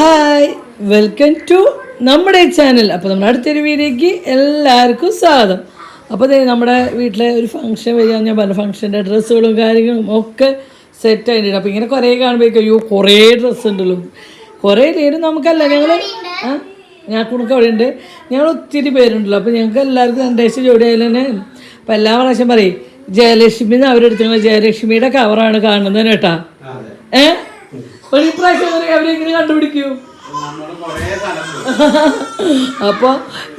Hi welcome to നമ്മുടെ channel അപ്പോൾ നമ്മുടെ അടുത്തൊരു വീഡിയോയ്ക്ക് എല്ലാവർക്കും സ്വാഗതം. അപ്പോൾ അതെ നമ്മുടെ വീട്ടിലെ ഒരു ഫംഗ്ഷൻ വരിക ഞാൻ പറഞ്ഞ ഫംഗ്ഷന്റെ ഡ്രസ്സുകളും കാര്യങ്ങളും ഒക്കെ സെറ്റ് ആയിട്ടുണ്ട്. അപ്പോൾ ഇങ്ങനെ കുറേ കാണുമ്പോഴേക്കും അയ്യോ കുറേ ഡ്രസ്സ് ഉണ്ടല്ലോ. കുറേ പേര് നമുക്കല്ല ഞങ്ങൾ ആ ഞാൻ കുണുക്ക് അവിടെ ഉണ്ട് ഞങ്ങൾ ഒത്തിരി പേരുണ്ടല്ലോ. അപ്പോൾ ഞങ്ങൾക്ക് എല്ലാവർക്കും രണ്ടാഴ്ച ജോഡി ആയാലും തന്നെ അപ്പോൾ എല്ലാ പ്രാവശ്യം പറയും ജയലക്ഷ്മി എന്ന് അവരെടുത്തുള്ള ജയലക്ഷ്മിയുടെ കവറാണ് കാണുന്നത് കേട്ടാ. ഏ? ഒരു പ്രാവശ്യം അങ്ങനെ അവരെങ്ങനെ കണ്ടുപിടിക്കൂ? അപ്പോൾ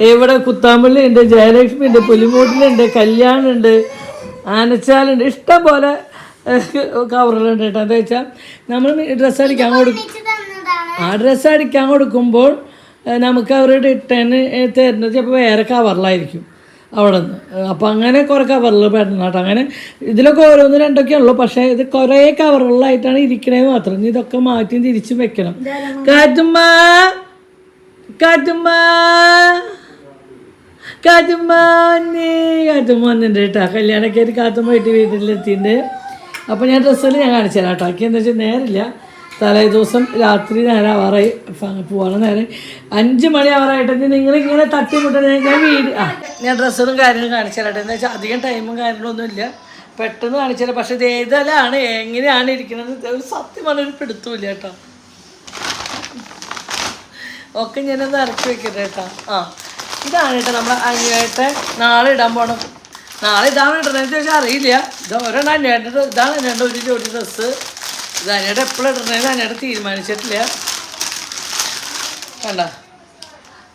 ഇവിടെ കുത്താമ്പള്ളി ഉണ്ട് ജയലക്ഷ്മി ഉണ്ട് പുലിമൂട്ടിലുണ്ട് കല്യാണുണ്ട് ആനച്ചാലുണ്ട് ഇഷ്ടം പോലെ കവറുകളുണ്ട് കേട്ടോ. എന്താ വെച്ചാൽ നമ്മൾ ഡ്രസ്സ് അടിക്കാൻ കൊടുക്കും ആ ഡ്രസ്സ് അടിക്കാൻ കൊടുക്കുമ്പോൾ നമുക്ക് അവരോട് റിട്ടേൺ തരുന്നത് ചിലപ്പോൾ വേറെ കവറിലായിരിക്കും അവിടെ നിന്ന്. അപ്പോൾ അങ്ങനെ കുറേ കവറിൽ പെടണം അങ്ങനെ ഇതിലൊക്കെ ഓരോന്ന് രണ്ടൊക്കെ ഉള്ളൂ. പക്ഷേ ഇത് കുറേ കവറുകളിലായിട്ടാണ് ഇരിക്കണേന്ന് മാത്രം. ഇനി ഇതൊക്കെ മാറ്റി തിരിച്ചും വെക്കണം. കാറ്റുമ്മ കാറ്റുമ്മ കാറ്റുമ്മ നീ കാറ്റുമ്മ വന്നിട്ടുണ്ട് കേട്ടോ. കല്യാണമൊക്കെ ആയിട്ട് കാത്തുമ്മ പോയിട്ട് വീട്ടിലെത്തിയിട്ടുണ്ട്. അപ്പോൾ ഞാൻ ഡ്രസ്സിൽ ഞാൻ കാണിച്ചു തരാം കേട്ടോ. ആക്കി എന്താ വെച്ചാൽ നേരില്ല. തലേ ദിവസം രാത്രി നേരം ആവാറായി പോവാണ് നേരം. അഞ്ച് മണി ആവാറായിട്ട് നിങ്ങൾ ഇങ്ങനെ തട്ടിമുട്ടണ ഞാൻ വീട് ആ. ഞാൻ ഡ്രസ്സുകളും കാര്യങ്ങളും കാണിച്ചാലട്ടെ എന്ന് വെച്ചാൽ അധികം ടൈമും കാര്യങ്ങളൊന്നും ഇല്ല പെട്ടെന്ന് കാണിച്ചാലും പക്ഷെ ഇത് ഏതെല്ലാം എങ്ങനെയാണ് ഇരിക്കുന്നത് ഒരു സത്യമാണ് ഒരു പിടുത്തമില്ല കേട്ടോ. ഒക്കെ ഞാനൊന്ന് ഇറക്കി വെക്കട്ടെ കേട്ടോ. ആ. ഇതാണ് കേട്ടോ നമ്മൾ അനിയായിട്ട് നാളെ ഇടാൻ പോകണം നാളെ ഇതാണ് ഇടണമെന്ന് ചോദിച്ചാൽ അറിയില്ല. ഇത് ഒരെണ്ണം അനിയായിട്ട് ഇതാണ് അനിയുടെ ഒരു ജോഡി ഡ്രസ്സ് ഇത് അനിയുടെ എപ്പോഴും ഇടണേന്ന് അനിയുടെ തീരുമാനിച്ചിട്ടില്ല. കണ്ട?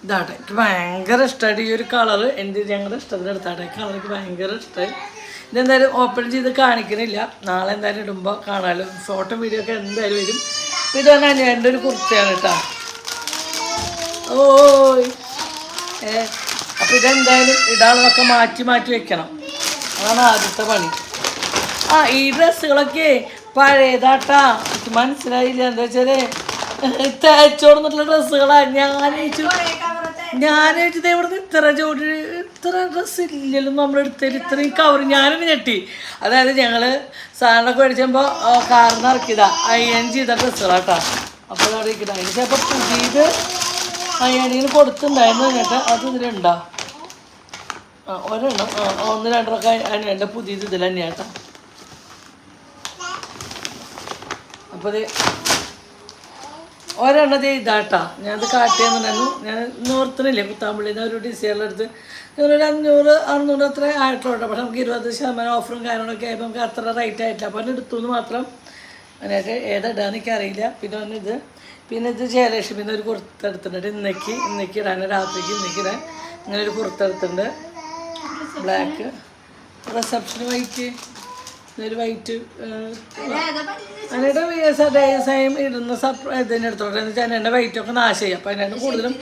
ഇതാട്ടെ എനിക്ക് ഭയങ്കര ഇഷ്ടമായിട്ട് ഈ ഒരു കളറ്. എന്റെ ഞങ്ങളുടെ ഇഷ്ടത്തിന് എടുത്താട്ടെ? കളർ എനിക്ക് ഭയങ്കര ഇഷ്ടമായി ഇതെന്തായാലും ഓപ്പൺ ചെയ്ത് കാണിക്കണില്ല. നാളെ എന്തായാലും ഇടുമ്പോൾ കാണാമല്ലോ ഫോട്ടോ വീഡിയോ ഒക്കെ എന്തായാലും വരും. ഇത് തന്നെ എന്റെ ഒരു കുർത്തയാണ് കേട്ടോ ഓയ്. ഏ അപ്പം ഇതെന്തായാലും ഇടാളൊക്കെ മാറ്റി മാറ്റി വെക്കണം. അതാണ് ആദ്യത്തെ പണി. ആ ഈ ഡ്രസ്സുകളൊക്കെ പഴയതാട്ടാ. എനിക്ക് മനസ്സിലായില്ല. എന്താ വെച്ചാൽ തേച്ചോടുന്നിട്ടുള്ള ഡ്രസ്സുകളാ. ഞാൻ ചോദിച്ചു ഞാൻ ചോദിച്ചത് ഇവിടെ നിന്ന് ഇത്ര ജോഡി ഇത്ര ഡ്രസ്സ് ഇല്ലല്ലോ നമ്മുടെ എടുത്തതിൽ. ഇത്രയും കവർ ഞാനും ഞെട്ടി. അതായത് ഞങ്ങൾ സാധനമൊക്കെ മേടിച്ചപ്പോൾ കാറിന് ഇറക്കിയതാ. അയ്യൻ ചെയ്ത ഡ്രസ്സുകളാട്ടാ. അപ്പോൾ അവിടെ ഇരിക്കട്ടെ. അതിന് ചിലപ്പോൾ പുതിയത് അയ്യാണിന് കൊടുത്തിട്ടുണ്ടായിരുന്നു കേട്ടോ അത് ഇതിലുണ്ടോ. ആ ഒരെണ്ണം. ആ ഒന്ന് രണ്ടൊക്കെ അതിന് എന്റെ പുതിയത് ഇതിൽ തന്നെയാണ് കേട്ടോ അപ്പോൾ ഇത് ഒരെണ്ണം ദേ ഇതാട്ടാ. ഞാനത് കാട്ടിയെന്നുണ്ടായിരുന്നു ഞാൻ നോർത്തണില്ലേ കുത്താമ്പള്ളിന്ന് ഒരു ഡിസൈനിലെടുത്ത് ഞാനൊരു അഞ്ഞൂറ് അറുന്നൂറ് അത്ര ആയിട്ടുള്ളൂ പക്ഷെ നമുക്ക് ഇരുപത് ശതമാനം ഓഫറും കാര്യങ്ങളൊക്കെ ആയപ്പോൾ നമുക്ക് അത്ര റേറ്റ് ആയിട്ടില്ല. അപ്പോൾ എടുത്തു എന്ന് മാത്രം അതിനായിട്ട് ഏതാ എനിക്കറിയില്ല. പിന്നെ ഇത് പിന്നെ ഇത് ജയലക്ഷ്മിന്ന് ഒരു കുർത്ത എടുത്തിട്ടുണ്ട്. ഇന്നേക്ക് ഇന്നേക്ക് ഇടാൻ രാത്രിക്ക് ഇന്നേക്ക് ഇടാൻ. ഇങ്ങനെ ഒരു കുർത്ത എടുത്തിട്ടുണ്ട്. ബ്ലാക്ക് റിസപ്ഷന് വൈറ്റ് ഇതൊരു വൈറ്റ് അതിന്റെ സെയിം ഇടുന്ന സപ്പ് ഇതിന്റെ എടുത്തോട്ടെ എന്ന് വെച്ചാൽ വെയിറ്റ് ഒക്കെ നാശമായി അപ്പോൾ അതിനായിട്ട് കൂടുതലും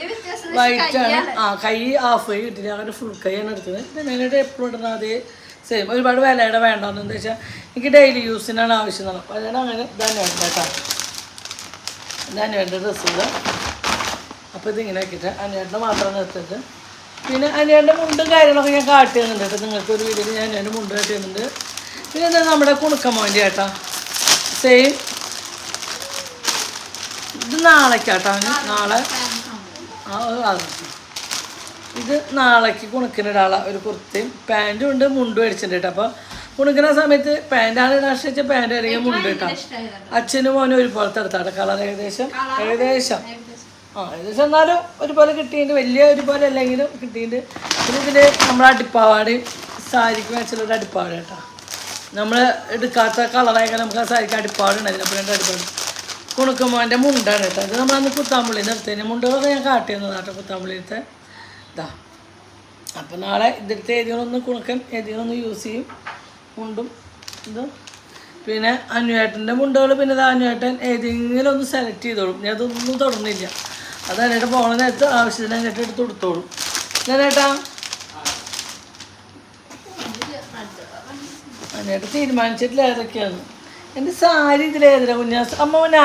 വൈറ്റ് ആണ്. ആ കൈ ഹാഫ് കൈ കിട്ടില്ല അങ്ങനെ ഫുൾ കൈയാണ് എടുത്തത്. പിന്നെ അതിനായിട്ട് എപ്പോഴും ഇടുന്ന അതേ സെയിം ഒരുപാട് വിലയുടെ വേണ്ടെന്ന് എന്താ വെച്ചാൽ എനിക്ക് ഡെയിലി യൂസിനാണ് ആവശ്യം എന്നാണ് അപ്പോൾ അതിനാണ് അങ്ങനെ ഇതാണ് വേണ്ട കേട്ടോ. ഇതാണ് വേണ്ട ഡ്രസ്സുകൾ അപ്പോൾ ഇതിങ്ങനെ ആക്കിയിട്ട് അനിയേട്ടനെ മാത്രം നിർത്തിയത് പിന്നെ അനിയന്റെ മുണ്ടും കാര്യങ്ങളൊക്കെ ഞാൻ കാട്ടി തന്നിട്ടുണ്ട് നിങ്ങൾക്ക് ഒരു വീഡിയോയിൽ ഞാൻ അനിയന്റെ മുണ്ട് കാട്ടി തന്നുണ്ട് പിന്നെ നമ്മുടെ കുണുക്കമ്മോന്റെ ചേട്ടാ സെയിം ഇത് നാളേക്കാട്ടാ നാളെ. ഇത് നാളേക്ക് കുണുക്കിനിടാനുള്ള ഒരു കുർത്തയും പാന്റും ഉണ്ട് മുണ്ടും അടിച്ചിട്ടുണ്ട് കേട്ടോ. അപ്പോൾ കുണുക്കുന്ന സമയത്ത് പാന്റാണ് ഇടാൻ വെച്ചാൽ പാന്റ് അല്ലെങ്കിൽ മുണ്ട് കേട്ടോ അച്ഛനും മോനും ഒരുപോലത്തെ എടുത്താട്ടെ കളർ ഏകദേശം. ഏകദേശം. ആ ഏകദേശം എന്നാലും ഒരുപോലെ കിട്ടിയിട്ടുണ്ട്. വലിയ ഒരുപോലെ അല്ലെങ്കിലും കിട്ടിയിട്ടുണ്ട്. പിന്നെ ഇതിൽ നമ്മളെ അടിപ്പാവാടയും സാരിക്ക് വെച്ചുള്ള അടിപ്പാവാട കേട്ടോ. നമ്മൾ എടുക്കാത്ത കളറായൊക്കെ നമുക്ക് ആ സാരിക്ക് അടിപ്പാടുണ്ടായിരുന്നു അപ്പോൾ രണ്ട് അടിപ്പാട്. കുണുക്കുമ്പോന്റെ മുണ്ടാണ് കേട്ടോ. അത് നമ്മളന്ന് കുത്താമ്പള്ളി നിർത്തിയതിന് മുണ്ടുകളൊക്കെ ഞാൻ കാട്ടി തന്നതാണ് കേട്ടോ കുത്താമ്പള്ളിയിലത്തെ ഇതാ അപ്പം നാളെ ഇതിലത്തെ ഏതെങ്കിലും കുണുക്കൻ ഏതെങ്കിലും യൂസ് ചെയ്യും. മുണ്ടും ഇത്. പിന്നെ അനുവേട്ടന്റെ മുണ്ടുകൾ പിന്നെ ഇത് അനുവേട്ടൻ ഏതെങ്കിലും ഒന്ന് സെലക്ട് ചെയ്തോളും. ഞാൻ അതൊന്നും തുടർന്നില്ല. അത് എന്നിട്ട് പോണ നേരത്ത് ആവശ്യത്തിന് എടുത്ത് കൊടുത്തോളും. ഞാനേട്ടാ എന്നിട്ട് തീരുമാനിച്ചിട്ടില്ല ഏതൊക്കെയാണ് എന്റെ സാരി ഇതിലേതിനാ കുഞ്ഞാ അമ്മ മുന്നാ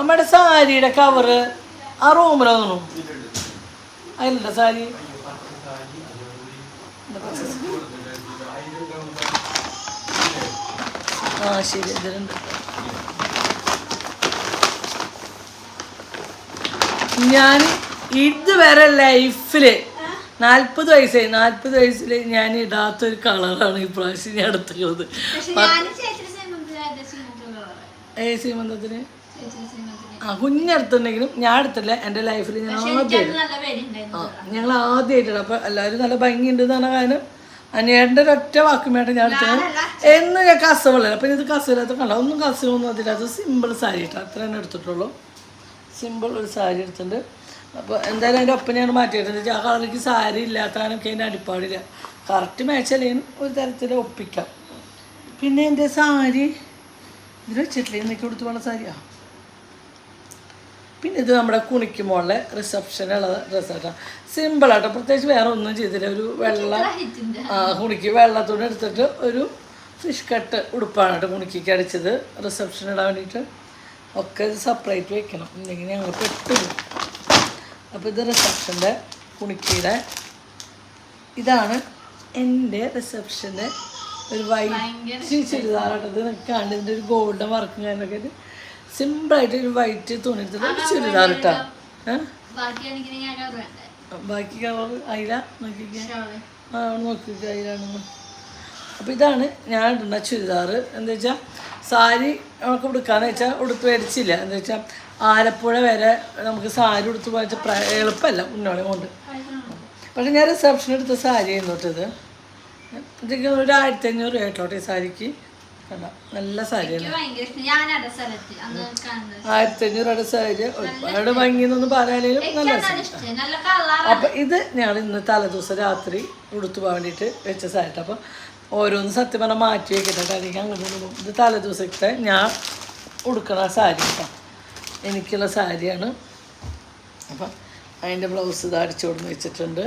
അമ്മയുടെ സാരിയുടെ കവറ് ആ റൂമിൽ തോന്നുന്നു. അതിലുണ്ടോ സാരി. ആ ശരി ഇതിലുണ്ട്. ഞാൻ ഇതുവരെ ലൈഫിൽ നാൽപ്പത് വയസ്സായി. നാൽപ്പത് വയസ്സിൽ ഞാൻ ഇടാത്തൊരു കളറാണ് ഈ പ്രാവശ്യം ഞാൻ എടുത്തുള്ളത്. ഏ സീമന്തത്തിന് ആ കുഞ്ഞെടുത്തുണ്ടെങ്കിലും ഞാൻ എടുത്തില്ല. എന്റെ ലൈഫിൽ ഞാൻ ആദ്യം ഞങ്ങൾ ആദ്യമായിട്ടാണ് അപ്പോൾ എല്ലാവരും നല്ല ഭംഗിയുണ്ട് എന്ന് പറഞ്ഞ കാരണം അനിയേട്ടന്റെ ഒരൊറ്റ വാക്കുമായിട്ട് ഞാൻ എടുത്തത്. എന്ന് ഞാൻ കസവുള്ളത്. അപ്പം ഇത് കസവില്ലാത്ത കണ്ട? ഒന്നും കസവൊന്നും അതില്ലാത്ത സിമ്പിൾ സാരി ഇട്ടാ. അത്ര തന്നെ എടുത്തിട്ടുള്ളൂ. സിമ്പിൾ ഒരു സാരി എടുത്തിട്ടുണ്ട്. അപ്പോൾ എന്തായാലും അതിന്റെ ഒപ്പം ഞാൻ മാറ്റിയിട്ടുണ്ട്. ആ കളറിലേക്ക് സാരി ഇല്ലാത്തതിനൊക്കെ അതിന്റെ അടിപ്പാടില്ല. കറക്റ്റ് മാച്ച് അല്ലെങ്കിൽ ഒരു തരത്തിൽ ഒപ്പിക്കാം. പിന്നെ എന്റെ സാരി. ഇതിൽ വെച്ചിട്ടില്ലേ? എനിക്ക് കൊടുത്തു പോണ സാരിയാ. പിന്നെ ഇത് നമ്മുടെ കുണിക്കുമ്പോളെ റിസപ്ഷനുള്ള ഡ്രസ്സാട്ടോ സിമ്പിളാട്ടോ പ്രത്യേകിച്ച് വേറെ ഒന്നും ചെയ്തില്ല. ഒരു വെള്ള കുണിക്ക് വെള്ളത്തോടെ എടുത്തിട്ട് ഒരു ഫിഷ് കട്ട് ഉടുപ്പാണ് കേട്ടോ കുണിക്കിക്ക് അടിച്ചത്. റിസപ്ഷൻ ഇടാൻ വേണ്ടിയിട്ട് ഒക്കെ ഇത് സെപ്പറേറ്റ് വെക്കണം. ഇല്ലെങ്കിൽ ഞങ്ങൾ പെട്ടുപോകും അപ്പോൾ ഇത് റിസപ്ഷന്റെ കുണിക്കിയുടെ ഇതാണ് എന്റെ റിസപ്ഷന്റെ ഒരു വൈറ്റ് ചുരിദാറാട്ടത് നിൽക്കാണ്ട് ഇതിന്റെ ഒരു ഗോൾഡൻ വർക്കും കാര്യങ്ങളൊക്കെ സിമ്പിളായിട്ട് ഒരു വൈറ്റ് തുണി എടുത്തിട്ട് ഒരു ചുരിദാർ ഇട്ടാ. ബാക്കി കളർ അയില നോക്കിക്കാൻ. ആ അതിലാണ് അപ്പോൾ ഇതാണ് ഞാൻ ഇടുന്ന ചുരിദാർ എന്താ വെച്ചാൽ സാരി നമുക്ക് ഉടുക്കാന്ന് വെച്ചാൽ ഉടുപ്പ് മേടിച്ചില്ല എന്താ വെച്ചാൽ ആലപ്പുഴ വരെ നമുക്ക് സാരി ഉടുത്ത് പോയാൽ എളുപ്പമല്ല ഉണ്ണോളെ കൊണ്ട്. പക്ഷെ ഞാൻ റിസപ്ഷൻ എടുത്ത സാരി ആയിരുന്നു തൊട്ടത് ഇത്. ഇതൊക്കെ ഒരു ആയിരത്തി അഞ്ഞൂറ് രൂപ ഈ സാരിക്ക്. കണ്ട? നല്ല സാരിയാണ്. ആയിരത്തി അഞ്ഞൂറ് സാരി. ഒരുപാട് ഭംഗിയെന്നൊന്നും പറയാനും നല്ല അപ്പൊ ഇത് ഞാൻ ഇന്ന് തലേദിവസം രാത്രി ഉടുത്തു പോകാൻ വേണ്ടിയിട്ട് വെച്ച സാരിട്ട് അപ്പം ഓരോന്ന് സത്യം പറഞ്ഞാൽ മാറ്റി വെക്കട്ടെ. അല്ലെങ്കിൽ അങ്ങനെ. ഇത് തലേദിവസത്തെ ഞാൻ ഉടുക്കണ സാരി കേട്ടോ എനിക്കുള്ള സാരിയാണ്. അപ്പം അതിന്റെ ബ്ലൗസ് ഇത് അടിച്ചു കൊടുന്ന് വെച്ചിട്ടുണ്ട്.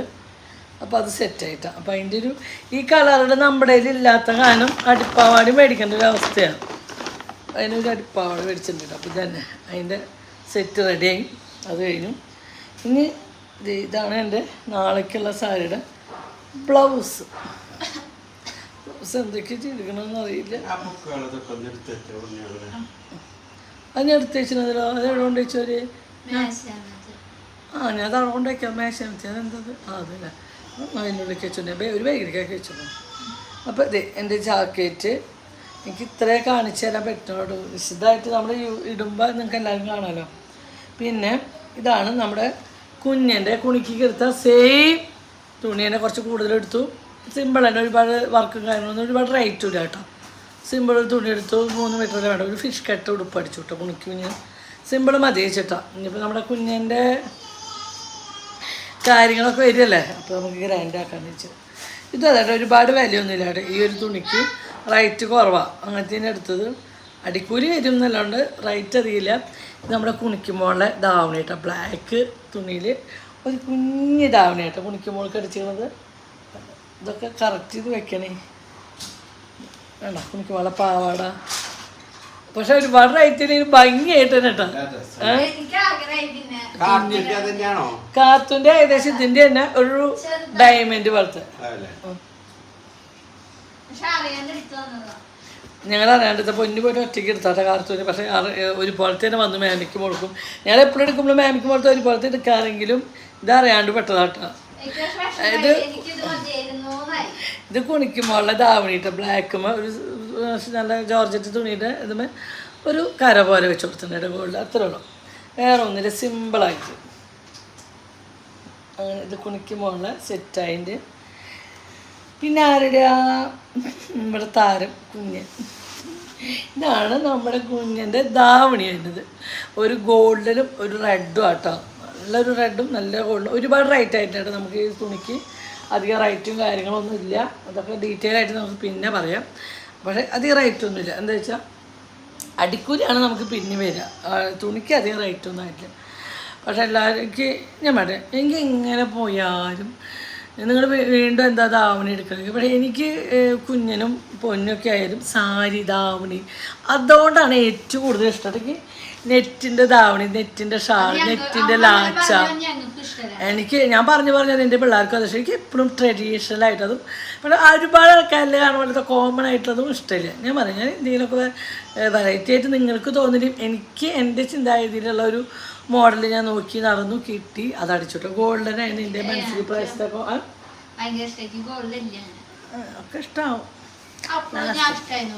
അപ്പോൾ അത് സെറ്റായിട്ടാണ് അപ്പോൾ അതിന്റെ ഒരു ഈ കളറുടെ നമ്മുടെ ഇല്ലാത്ത കാരണം അടിപ്പാവാടി മേടിക്കേണ്ട ഒരു അവസ്ഥയാണ്. അതിനൊരു അടുപ്പാവാടി മേടിച്ചിട്ടുണ്ട് അപ്പോൾ തന്നെ അതിന്റെ സെറ്റ് റെഡിയായി അത് കഴിഞ്ഞു. ഇനി ഇതാണ് എന്റെ നാളേക്കുള്ള സാരിയുടെ ബ്ലൗസ്. ബ്ലൗസ് എന്തൊക്കെ ചെയ്തിരിക്കണമെന്ന് അറിയില്ല. അത് ഞാൻ എടുത്ത് വെച്ചിരുന്നതിലോ അത് എവിടെ കൊണ്ട് വെച്ചോര് മേശാണ് ആ ഞാൻ അത് അവിടെ കൊണ്ട് വയ്ക്കാം അതെന്തത്? ആ അതല്ല. അതിനുള്ളിലേക്ക് വെച്ചിട്ടുണ്ട് ഒരു ബാഗിലേക്കൊക്കെ വെച്ചിട്ടുണ്ട് അപ്പോൾ ഇത് എന്റെ ജാക്കറ്റ് എനിക്ക് ഇത്രേ കാണിച്ചു തരാൻ പറ്റുള്ളൂ വിശദമായിട്ട് നമ്മൾ ഇടുമ്പോൾ നിങ്ങൾക്ക് എല്ലാവരും കാണാമല്ലോ പിന്നെ ഇതാണ് നമ്മുടെ കുഞ്ഞിന്റെ കുണിക്ക് എടുത്ത സെയിം തുണി തന്നെ കുറച്ച് കൂടുതൽ എടുത്തു സിമ്പിൾ തന്നെ ഒരുപാട് വർക്കും കാര്യങ്ങളൊന്നും ഒരുപാട് റേറ്റും ഇല്ല കേട്ടോ. സിമ്പിൾ തുണി എടുത്തു മൂന്ന് മീറ്റർ വേണ്ട ഒരു ഫിഷ് കട്ട് ഉടുപ്പ് അടിച്ചു കേട്ടോ കുണിക്കുഞ്ഞ് സിമ്പിൾ മതി ചേട്ടാ ഇനിയിപ്പോൾ നമ്മുടെ കുഞ്ഞിന്റെ കാര്യങ്ങളൊക്കെ വരികയല്ലേ? അപ്പോൾ നമുക്ക് ഗ്രാൻഡ് ആക്കാന്ന് വെച്ചാൽ ഇത് അതെ ഒരുപാട് വിലയൊന്നുമില്ല ഈ ഒരു തുണിക്ക് റൈറ്റ് കുറവാണ് അങ്ങനത്തെ എടുത്തത് അടിക്കൂലി വരും എന്നല്ലാണ്ട് റൈറ്റ് അറിയില്ല. നമ്മുടെ കുണിക്കുമ്പോളെ ധാവണി കേട്ടോ. ബ്ലാക്ക് തുണിയിൽ ഒരു കുഞ്ഞ് ധാവണി കേട്ടോ കുണിക്കുമ്പോൾക്ക് അടിച്ചിരുന്നത്. ഇതൊക്കെ കറക്റ്റ് ചെയ്ത് വെക്കണേ. വേണ്ട കുണിക്കുമ്പോളെ പാവാട പക്ഷെ ഒരുപാട് റൈറ്റിന് ഭംഗിയായിട്ട് തന്നെ കേട്ടോ. കാത്തുന്റെ ഏകദേശം ഇതിന്റെ തന്നെ ഒരു ഡയമണ്ട് പോലത്തെ. ഞങ്ങൾ അറിയാണ്ടത്തെ പൊന്നു പോയിട്ട് ഒറ്റയ്ക്ക് എടുത്താട്ടെ കാർത്തൂര് പക്ഷേ ഒരുപോലത്തെ തന്നെ വന്ന് മാമിക്ക് കൊടുക്കും. ഞങ്ങൾ എപ്പോഴും എടുക്കുമ്പോൾ മാമിക്ക് പോലത്തെ ഒരുപോലത്തെ എടുക്കാറെങ്കിലും ഇത് അറിയാണ്ട് പെട്ടതാട്ടോ. എന്നായി. ഇത് കുണിക്കുമ്പോഴുള്ള ദാവണിട്ട് ബ്ലാക്കുമ്പോൾ ഒരു നല്ല ജോർജറ്റ് തുണിയുടെ ഇതുമേ ഒരു കര പോലെ വെച്ച് കൊടുത്തിട്ടുണ്ട് ഗോൾഡ്. അത്രേ ഉള്ളൂ. വേറെ ഒന്നില്ല സിമ്പിളായിട്ട് അങ്ങനെ ഇത് കുണിക്കുമ്പോഴുള്ള സെറ്റായിട്ട് പിന്നെ ആരുടെ? ആ നമ്മുടെ താരം കുഞ്ഞ് ഇതാണ് നമ്മുടെ കുഞ്ഞിന്റെ ധാവണി വരുന്നത്. ഒരു ഗോൾഡനും ഒരു റെഡും ആട്ടോ. നല്ലൊരു റെഡും നല്ല ഗോൾഡും ഒരുപാട് റേറ്റ് ആയിട്ടാണ് നമുക്ക് ഈ തുണിക്ക്. അധികം റേറ്റും കാര്യങ്ങളൊന്നും ഇല്ല. അതൊക്കെ ഡീറ്റെയിൽ ആയിട്ട് നമുക്ക് പിന്നെ പറയാം. പക്ഷേ അധികം റൈറ്റ് ഒന്നുമില്ല എന്താ വെച്ചാൽ അടിക്കൂലിയാണ് നമുക്ക് പിന്നെ വരിക. തുണിക്ക് അധികം റൈറ്റ് ഒന്നും ആയിട്ടില്ല. പക്ഷെ എല്ലാവരും എനിക്ക് ഞാൻ പറയാം എനിക്ക് ഇങ്ങനെ പോയാലും നിങ്ങൾ വീണ്ടും എന്താ ധാവണി എടുക്കണമെങ്കിൽ. പക്ഷേ എനിക്ക് കുഞ്ഞനും പൊന്നൊക്കെ ആയാലും സാരി ധാവണി അതുകൊണ്ടാണ് ഏറ്റവും കൂടുതൽ ഇഷ്ടം. ദാവണി ധാവണി നെറ്റിന്റെ ഷാൾ നെറ്റിന്റെ ലാച്ച. എനിക്ക് ഞാൻ പറഞ്ഞു പറഞ്ഞത് എന്റെ പിള്ളേർക്കും അത് ഇഷ്ടം എനിക്ക് എപ്പോഴും ട്രഡീഷണൽ ആയിട്ടതും പിന്നെ ഒരുപാട് ആൾക്കാരിൽ കാണുമ്പോഴത്തെ കോമൺ ആയിട്ടുള്ളതും ഇഷ്ടമില്ല. ഞാൻ പറഞ്ഞു ഞാൻ എന്തെങ്കിലുമൊക്കെ വെറൈറ്റി ആയിട്ട് നിങ്ങൾക്ക് തോന്നില്ല എനിക്ക് എന്റെ ചിന്താഗതിയിലുള്ള ഒരു മോഡൽ ഞാൻ നോക്കി നടന്നു കിട്ടി അത് അടിച്ചോട്ടെ. ഗോൾഡൻ ആയിരുന്നു എന്റെ മനസ്സിൽ ഗോൾഡില്ല ഒക്കെ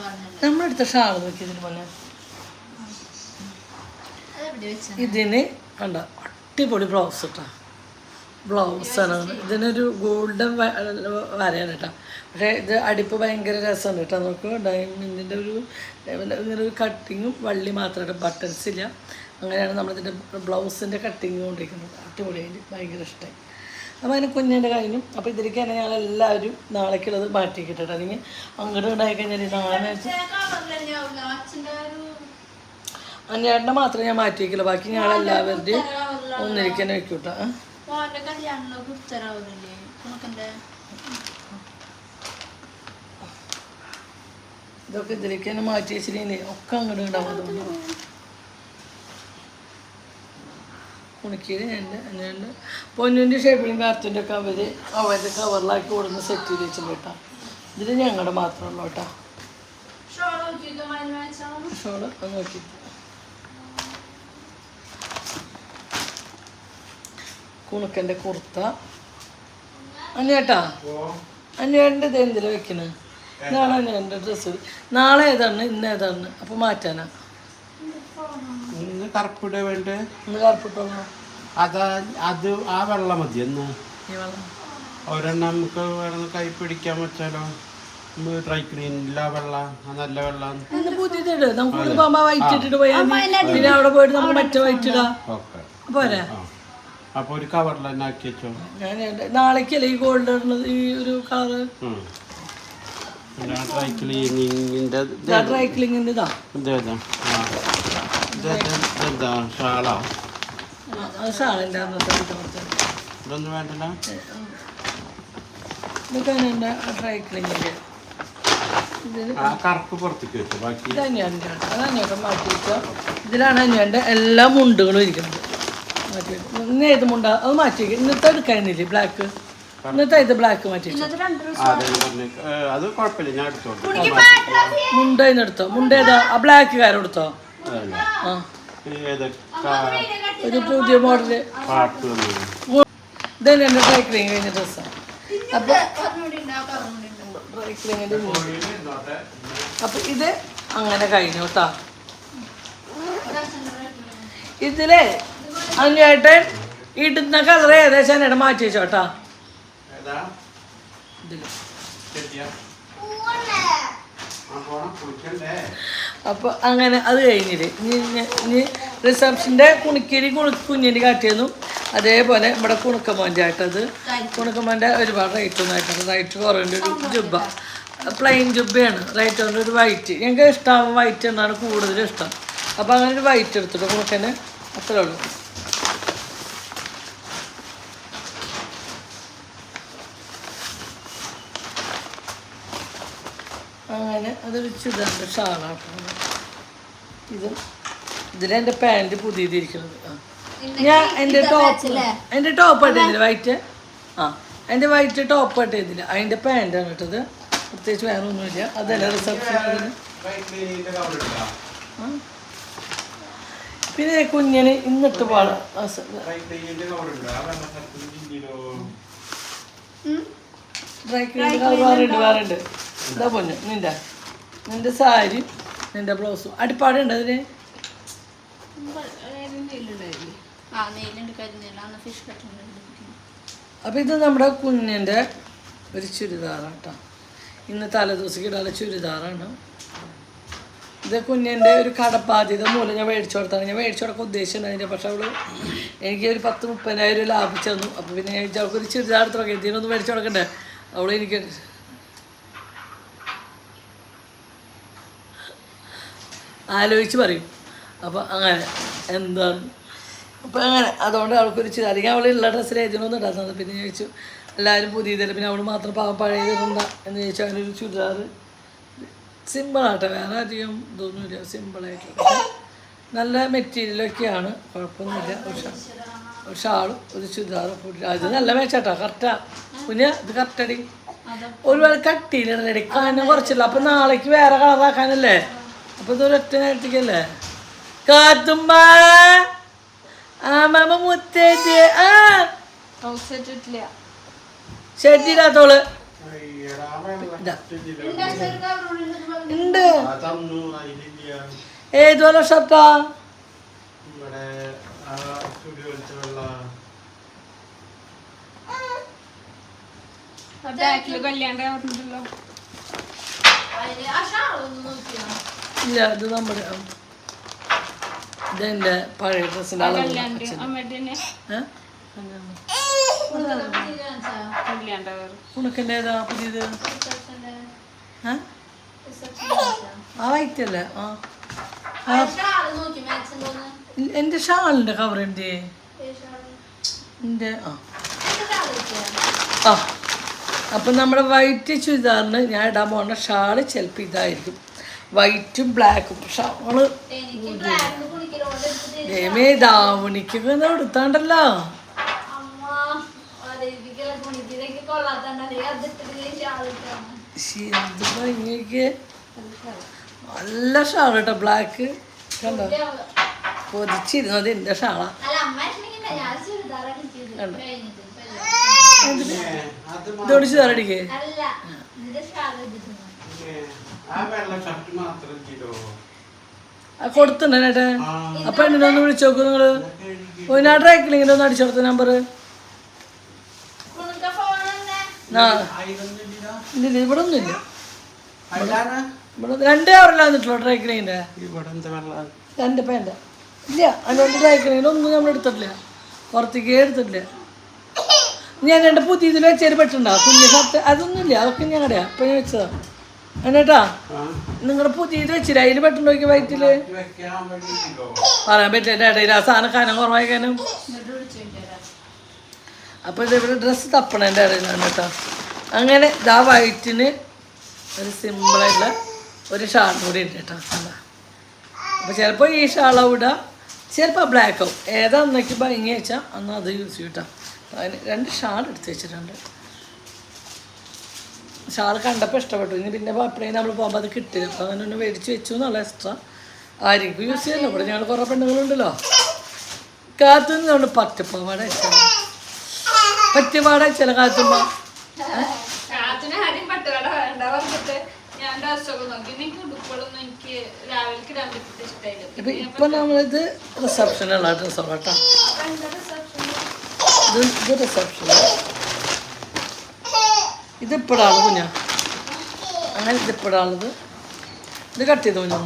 പറഞ്ഞത്. നമ്മളെടുത്ത ഷാൾ നോക്കിയതിന് പോലെ. ഇതിന് കണ്ട? അടിപൊളി ബ്ലൗസ് കേട്ടോ ആണ്. ഇതിനൊരു ഗോൾഡൻ വരയാണ് കേട്ടോ പക്ഷേ ഇത് അടിപ്പ് ഭയങ്കര രസമാണ് കേട്ടോ നോക്കൂ ഡയമണ്ടിന്റെ ഒരു ഇങ്ങനെ ഒരു കട്ടിങ്ങും വള്ളി മാത്രമായിട്ട് ബട്ടൺസ് ഇല്ല. അങ്ങനെയാണ് നമ്മളിതിന്റെ ബ്ലൗസിന്റെ കട്ടിങ് കൊണ്ടിരിക്കുന്നത്. അടിപൊളിയായിട്ട് ഭയങ്കര ഇഷ്ടമായി അപ്പോൾ അതിന് കുഞ്ഞിന്റെ കഴിഞ്ഞു അപ്പോൾ ഇതിലേക്ക് തന്നെ ഞങ്ങൾ എല്ലാവരും നാളേക്കുള്ളത് മാറ്റി കിട്ടട്ടെ അല്ലെങ്കിൽ അങ്ങോട്ട് ഉണ്ടായി കഴിഞ്ഞാൽ നാളെ വെച്ച് മാത്രം മാത്രമേ ഞാൻ മാറ്റി വയ്ക്കില്ല ബാക്കി ഞങ്ങൾ എല്ലാവരുടെയും ഒന്നിരിക്കാൻ വെക്കൂട്ടാ. ഇതൊക്കെ ഇതിലേക്ക് തന്നെ മാറ്റി വെച്ചില്ലേ ഒക്കെ അങ്ങോട്ട് ഉണ്ടാവും അതുകൊണ്ട് ഉണക്കിയത് ഞാൻ ഞാൻ പൊന്നിന്റെ ഷേപ്പിലും കാർത്തിന്റെ ഒക്കെ അവർ അവരുടെ കവറിലാക്കി കൊടുന്ന് സെറ്റ് ചെയ്ത് വെച്ചിട്ടുണ്ട് കേട്ടോ. ഇതിൽ ഞങ്ങളുടെ കേട്ടോ. നോക്കിയിട്ട് മരുന്ന് വെച്ചാൽ ഷോൾ നോക്കിയിട്ട് കുണുക്കന്റെ കുർത്ത. അന്നേട്ടാ അന്നേട്ടന്റെ ഇത് എന്തിലാണ് വെക്കണേ? ഇതാണ് അന്നേട്ടന്റെ ഡ്രസ്സ് നാളെ ഏതാണ്? ഇന്ന് ഏതാണ്? അപ്പോൾ മാറ്റാനാ. ഇന്ന് കറുപ്പിട വേണ്ടേ? ഇന്ന് കറുപ്പിട്ടോ അതാ അത് ആ വെള്ളം മതി എന്ന് ഒരെണ്ണം നമുക്ക് വേണമെന്ന് കൈ പിടിക്കാൻ വെച്ചാലോ? ഡ്രൈ ക്ലീനില്ല വെള്ളം. ആ നല്ല വെള്ളം. നമുക്ക് പോയാൽ. പിന്നെ അവിടെ പോയിട്ട് നമുക്ക് മറ്റേ പോരെ. അപ്പൊ ഒരു കവറിൽ തന്നെ ആക്കി വെച്ചോ? ഞാൻ നാളേക്കല്ലേ ഈ ഗോൾഡ് ഇടുന്നത് ഈ ഒരു കളറ് ഡ്രൈ ക്ലീനിങ്ങിന്റെ ഡ്രൈ ക്ലീനിങ്ങിന്റെ ഇതാ. ഇതെന്താ ഷാളാ? ഇതൊന്നും വേണ്ടല്ല? എന്റെ ഡ്രൈ ഇതിലാണ് എല്ലാ മുണ്ടുകളും ഇരിക്കുന്നത്. മാറ്റി ഇന്ന് ഏത് മുണ്ട? അത് മാറ്റി ഇന്നത്തെ എടുക്കാനില്ലേ ബ്ലാക്ക് ഇന്നത്തെ ഇത് ബ്ലാക്ക് മാറ്റി അതെ കുഴപ്പമില്ല ഞാൻ എടുത്തോളൂ. മുണ്ട എടുത്തോ? മുണ്ട ഏതാ? ആ ബ്ലാക്ക് കാരം എടുത്തോ? ആ. ഒരു പുതിയ മോഡൽ ഇതന്നെ എന്റെ ഡ്രൈ ക്ലീൻ കഴിഞ്ഞ ഡ്രസ്സാണ് അപ്പോൾ ഡ്രൈ ക്ലീനിന്റെ അപ്പോൾ ഇത് അങ്ങനെ കഴിഞ്ഞു കേട്ടോ. ഇതിലേ അന്വേട്ടൻ ഇടുന്ന കളർ ഏകദേശം എന്നോട് മാറ്റി വെച്ചോ കേട്ടോ. അപ്പോൾ അങ്ങനെ അത് കഴിഞ്ഞിട്ട് ഇനി റിസപ്ഷന്റെ കുണിക്കിരി കുണു കുഞ്ഞിന് കാട്ടിയതും അതേപോലെ ഇവിടെ കുണുക്കമോന്റെ ആയിട്ടത്. കുണുക്കമോന്റെ ഒരുപാട് റേറ്റ് ഒന്നും ആയിട്ടുണ്ട് റൈറ്റ് കുറവുണ്ട് ഒരു ജുബ. പ്ലെയിൻ ജുബയാണ്. റൈറ്റ് കൊണ്ട് ഒരു വൈറ്റ് ഞങ്ങൾക്ക് ഇഷ്ടമാവും വൈറ്റ് എന്നാണ് കൂടുതലും ഇഷ്ടം. അപ്പോൾ അങ്ങനെ ഒരു വൈറ്റ് എടുത്തിട്ട് കുണുക്കന് അത്രേ ഉള്ളൂ അങ്ങനെ അതൊരു ചുരിദാറിന്റെ ഷാളാക്കുന്നത് ഇത് ഇതിലെന്റെ പാന്റ് പുതിയതിരിക്കുന്നത്. ആ. ഞാൻ എന്റെ ടോപ്പ് എന്റെ ടോപ്പ് ഇട്ടില്ല വൈറ്റ് ആ. എന്റെ വൈറ്റ് ടോപ്പ് ഇട്ടില്ല അതിന്റെ പാന്റാണ് ഇട്ടത്. പ്രത്യേകിച്ച് വേറെ ഒന്നുമില്ല. അതല്ല റിസപ്ഷൻ. പിന്നെ കുഞ്ഞിന് ഇന്നിട്ട് പാടാം ഡ്രൈ ക്ലീൻ കളർ വേറുണ്ട് വേറുണ്ട് ഇതാ പൊന്നു നിന്റെ നിന്റെ സാരി നിന്റെ ബ്ലൗസും അടിപ്പാടുണ്ട് അതിന്? അപ്പോൾ ഇത് നമ്മുടെ കുഞ്ഞിന്റെ ഒരു ചുരിദാറാണ് കേട്ടോ ഇന്ന് തലേദിവസം ഇടാനുള്ള ചുരിദാറാണ്. ഇത് കുഞ്ഞിന്റെ ഒരു കടബാധ്യത മൂലം ഞാൻ മേടിച്ചു കൊടുത്താണ്. ഞാൻ മേടിച്ചു കൊടുക്കാൻ ഉദ്ദേശിച്ചിട്ടുണ്ടായിരുന്നു പക്ഷെ അവൾ എനിക്ക് ഒരു പത്ത് മുപ്പതിനായിരം രൂപ ലാഭിച്ചു തന്നു. അപ്പോൾ പിന്നെ ഞാൻ വിചാരിച്ചു, അവൾക്ക് ഒരു ചുരിദാർ തുടങ്ങി ഇതിനൊന്നും മേടിച്ചു കൊടുക്കണ്ടേ? അവൾ എനിക്ക് ആലോചിച്ച് പറയും. അപ്പോൾ അങ്ങനെ എന്താണ് അപ്പോൾ അങ്ങനെ അതുകൊണ്ട് അവൾക്കൊരു ചിരി അല്ലെങ്കിൽ അവളുള്ള ഡ്രസ്സിൽ ഏതിനൊന്നും ഉണ്ടാകുന്നത് പിന്നെ ചോദിച്ചു എല്ലാവരും പുതിയതല്ല പിന്നെ അവൾ മാത്രം പാവം പഴയതുണ്ടാ എന്ന് ചോദിച്ചു അങ്ങനെ ഒരു ചുരിദാർ സിമ്പിളാട്ടെ വേറെ അധികം ഇതൊന്നുമില്ല സിമ്പിളായിട്ടുള്ള പക്ഷേ നല്ല മെറ്റീരിയലൊക്കെയാണ് കുഴപ്പമൊന്നുമില്ല. ഒരു ഷാ ഒരു ഷാളും ഒരു ചുരിദാറും അത് നല്ല മേച്ചാട്ടോ കറക്റ്റാ പിന്നെ ഇത് കറക്റ്റടി ഒരുപാട് കട്ടിയിലിടലടി കാരണം കുറച്ചില്ല. അപ്പം നാളേക്ക് വേറെ കളറാക്കാനല്ലേ അപ്പം ഒറ്റ നേരത്തേക്കല്ലേ? കാത്തുമ്പ ആ മാമ മുത്തേറ്റ്. ആ. ഷെഡിടാത്തോൾ. ഉണ്ട് ഏത് പോലെ ഷർട്ടാ? ഇവിടെ ആ ഇല്ല ഇത് നമ്മുടെ ഇതെന്റെ പഴയ ഡ്രസ്സിന്റെ അളവ് ഏതാ പുതിയത്? ആ വൈറ്റ് അല്ലേ? ആ. എന്റെ ഷാളിന്റെ കവർ എന്റെ എന്റെ ആ. ആ. അപ്പം നമ്മുടെ വൈറ്റ് ചുരിദാറിന് ഞാൻ ഇടാൻ പോകുന്ന ഷാൾ ചിലപ്പോൾ ഇതായിരിക്കും. വൈറ്റും ബ്ലാക്കും. ഷാൾ അവൾ ദാവണിക്കൊക്കെ ഒന്ന് എടുത്താണ്ടല്ലോ എന്ത് ഭംഗിയൊക്കെ നല്ല ഷാൾ കേട്ടോ ബ്ലാക്ക്. കണ്ടോ? പൊതിച്ചിരുന്നത് എന്റെ ഷാളാ. കണ്ടോ? ഇതോട് ചുരിദാറടിക്കേ അല്ല അപ്പൊ എന്നിട്ട് ഒന്ന് കൊടുത്തിട്ടുണ്ടേ വിളിച്ചു നോക്കൂ നിങ്ങൾ അഡ്രൈക്കില്ലെങ്കിൽ ഒന്ന് അടിച്ചു കൊടുത്ത നമ്പർ കുണുക്ക ഫോൺ തന്നെ ഇല്ല. ഇവിടെ? ഇവിടെ രണ്ട് അവറില്ല വന്നിട്ടുള്ളൂ ഇവിടെ എന്താ രണ്ട് പാന്റ് ഇല്ല അതിനോട് ഡ്രൈ ഒന്നും നമ്മൾ എടുത്തിട്ടില്ല. പുറത്തേക്ക് എടുത്തിട്ടില്ല. ഞാൻ രണ്ട് പുതിയ ഇതിൽ വെച്ചേര് പെട്ടുണ്ടോ കുഞ്ഞു ഷർട്ട്. അതൊന്നുമില്ല അതൊക്കെ ഞങ്ങളുടെയാ അപ്പൊ ഞാൻ വെച്ചതാ. എന്നേട്ടാ? നിങ്ങൾ നിങ്ങളുടെ പുതിയ ഇത് വെച്ചില്ല? അതിൽ പെട്ടുണ്ടോ നോക്കി വയറ്റിൽ? പറയാൻ പറ്റില്ല ഇടയിൽ ആ സാധനം കാനം കുറവായിക്കാനും കാനും. അപ്പോൾ ഇത് ഡ്രസ്സ് തപ്പണം എന്റെ ഇടയിലാണ് കേട്ടോ. അങ്ങനെ ഇതാ വയറ്റിന് ഒരു സിമ്പിളായിട്ടുള്ള ഒരു ഷാൾ കൂടി ഉണ്ട് കേട്ടോ. അപ്പൊ അപ്പോൾ ചിലപ്പോൾ ഈ ഷാളാവും ഇടാം ചിലപ്പോൾ ബ്ലാക്ക് ആവും. ഏതാ അന്നേക്ക് ഭംഗി വെച്ചാൽ അന്ന് അത് യൂസ് ചെയ്യും കേട്ടോ. അതിന് രണ്ട് ഷാൾ എടുത്ത് വെച്ചിട്ടുണ്ട്. ഷാൾ കണ്ടപ്പോൾ ഇഷ്ടപ്പെട്ടു. ഇനി പിന്നെ എപ്പോഴേലും നമ്മൾ പോകുമ്പോൾ അത് കിട്ടില്ല. അപ്പോൾ അങ്ങനെ ഒന്ന് മേടിച്ച് വെച്ചു എന്നുള്ള എക്സ്ട്രാ ആയിരിക്കും യൂസ് ചെയ്യുന്നു ഇവിടെ ഞങ്ങൾ കുറേ പെണ്ണുങ്ങളുണ്ടല്ലോ. കാത്തു നിന്ന് നമ്മൾ വെച്ചാൽ പറ്റുപാട ചില കാത്തുമ്പോൾ ഇപ്പൊ നമ്മളിത് റിസപ്ഷനുള്ള ഡ്രസ്സാണ് കേട്ടോ? ഇത് ഇത് റിസപ്ഷൻ ഇതിപ്പോഴാണ് കുഞ്ഞാ. അങ്ങനെ ഇതിപ്പോഴാണത് ഇത് കട്ട് ചെയ്ത് കുഞ്ഞു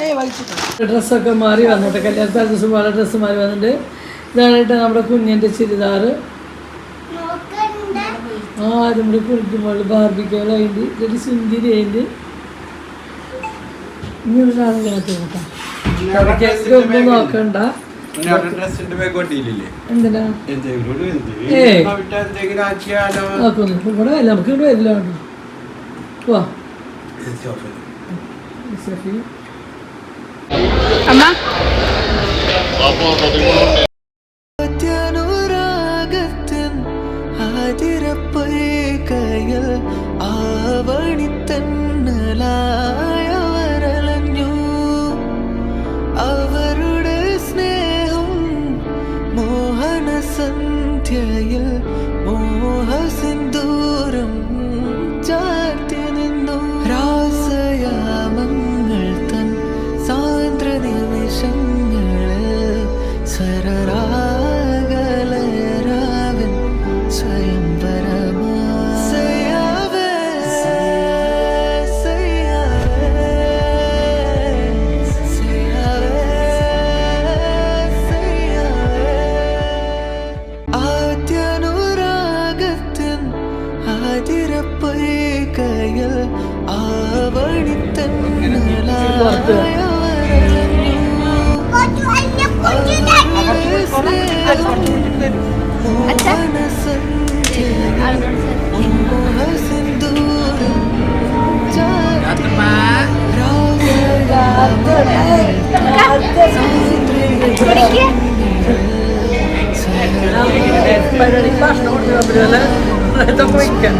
ഏയ് ഡ്രസ്സൊക്കെ മാറി വന്നിട്ട് കല്യാണത്തെ ഡ്രസ്സ് പല ഡ്രസ്സ് മാറി വന്നിട്ട് ഇതാണിട്ട് കേട്ടോ നമ്മുടെ കുഞ്ഞിന്റെ ചുരിദാറ് ആ നമ്മുടെ കുളിക്കുമ്പോൾ ബാർബിക്കോളായിട്ട് ഇതൊരു സുന്ദരി അതിന്റെ. ഇങ്ങനെ ഒരാളിനകത്ത് കേട്ടോ ഒന്നും നോക്കണ്ട. നമുക്ക് ഇവിടെ വരില്ല. കേട്ടോ വാ പരിപാടി ഭക്ഷണം കൊടുക്കാൻ പറ്റുമല്ലേ ഇതൊക്കെ വയ്ക്കാം